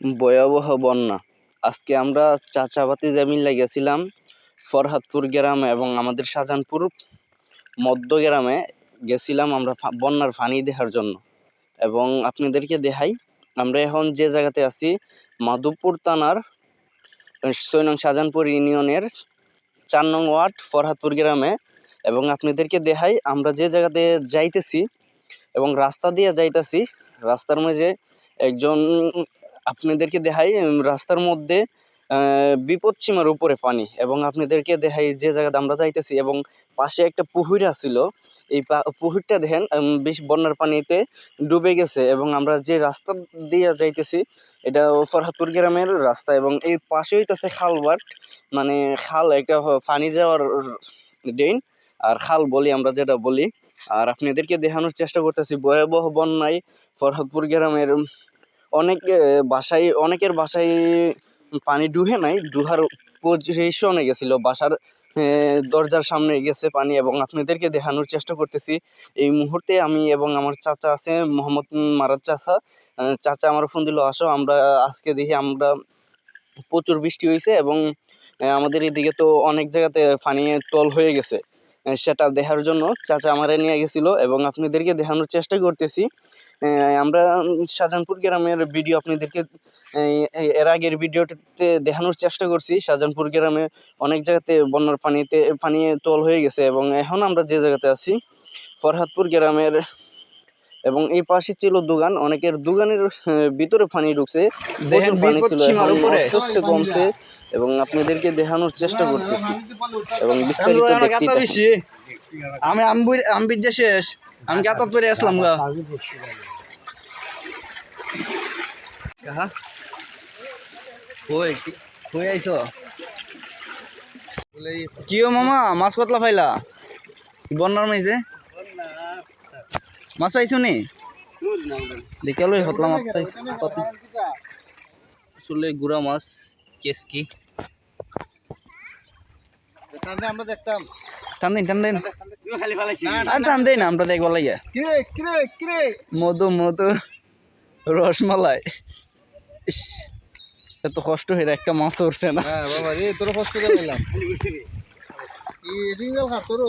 ভয়াবহ বন্যা। আজকে আমরা চাচাবাতি জামিন গেছিলাম ফরহাদপুর গ্রামে এবং আমাদের শাহজাহানপুর মধ্য গ্রামে গেছিলাম আমরা বন্যার পানি দেখার জন্য। এবং আপনাদেরকে দেখাই, আমরা এখন যে জায়গাতে আছি, মাধবপুর থানার ছয় নং শাহজাহানপুর ইউনিয়নের চার নং ওয়ার্ড ফরহাদপুর গ্রামে। এবং আপনাদেরকে দেখাই, আমরা যে জায়গাতে যাইতেছি এবং রাস্তা দিয়ে যাইতেছি, রাস্তার মাঝে একজন আপনাদেরকে দেখাই রাস্তার মধ্যে বিপদ সীমার উপরে পানি এবং আপনাদেরকে দেখাই যে জায়গাতে আমরা যাইতেছি এবং পাশে একটা পুকুর ছিল এই পা- পুকুরটা দেখেন বেশ বন্যার পানিতে ডুবে গেছে এবং আমরা যে রাস্তা দিয়ে যাইতেছি, এটা ফরহাদপুর গ্রামের রাস্তা এবং এই পাশে হইতেছে খালবাট মানে খাল একটা পানি যাওয়ার ড্রেন আর খাল বলি আমরা যেটা বলি। আর আপনাদেরকে দেখানোর চেষ্টা করতেছি, ভয়াবহ বন্যায় ফরহাদপুর গ্রামের অনেক বাসায়, অনেকের বাসায় পানি ডুবে নাই, ডুহার পজিশনে গেছিল। বাসার দরজার সামনে গেছে পানি এবং আপনাদেরকে দেখানোর চেষ্টা করতেছি। এই মুহূর্তে আমি এবং আমার চাচা আছে, মোহাম্মদ মারাদ চাচা। চাচা আমার ফোন দিল, আসো, আমরা আজকে দেখি আমরা প্রচুর বৃষ্টি হয়েছে এবং আমাদের এদিকে তো অনেক জায়গাতে পানি তল হয়ে গেছে। সেটা দেখার জন্য চাচা আমারে নিয়ে গেছিল এবং আপনাদেরকে দেখানোর চেষ্টা করতেছি। আমরা শাহজাহানপুর গ্রামের ভিডিও আপনাদেরকে এর আগের ভিডিওতে দেখানোর চেষ্টা করছি। শাহজাহানপুর গ্রামে অনেক জায়গাতে বন্যার পানিতে পানি তল হয়ে গেছে এবং এখন আমরা যে জায়গাতে আছি ফরহাদপুর গ্রামের এবং এই পাশে ছিল দোকান। অনেকের দোকানের ভিতরে পানি ঢুকছে দেখেন পানি ছিল। উপরে। কমছে এবং আপনাদেরকে দেখানোর চেষ্টা করতেছি। এবং বিস্তারিত আমি যে শেষ। আমি গাতাত পরে আসলাম গা? কাহা কই? কই আইছো? কিও মামা মাছ কতলা পাইলা বন্যার মাইছে? মাছ পাইছো নি? দেখে লই হতলা মাছ পাইছো আসলে গুড়া মাছ কেসকি। আমরা দেখতাম। টান দিন টান দিন। আর টান দিন আমরা দেখব লাগে মধু মধু রসমালাই। এত কষ্ট হয়ে একটা মাছ উঠছে না। হ্যাঁ বাবা রে তোর কষ্ট করে তোর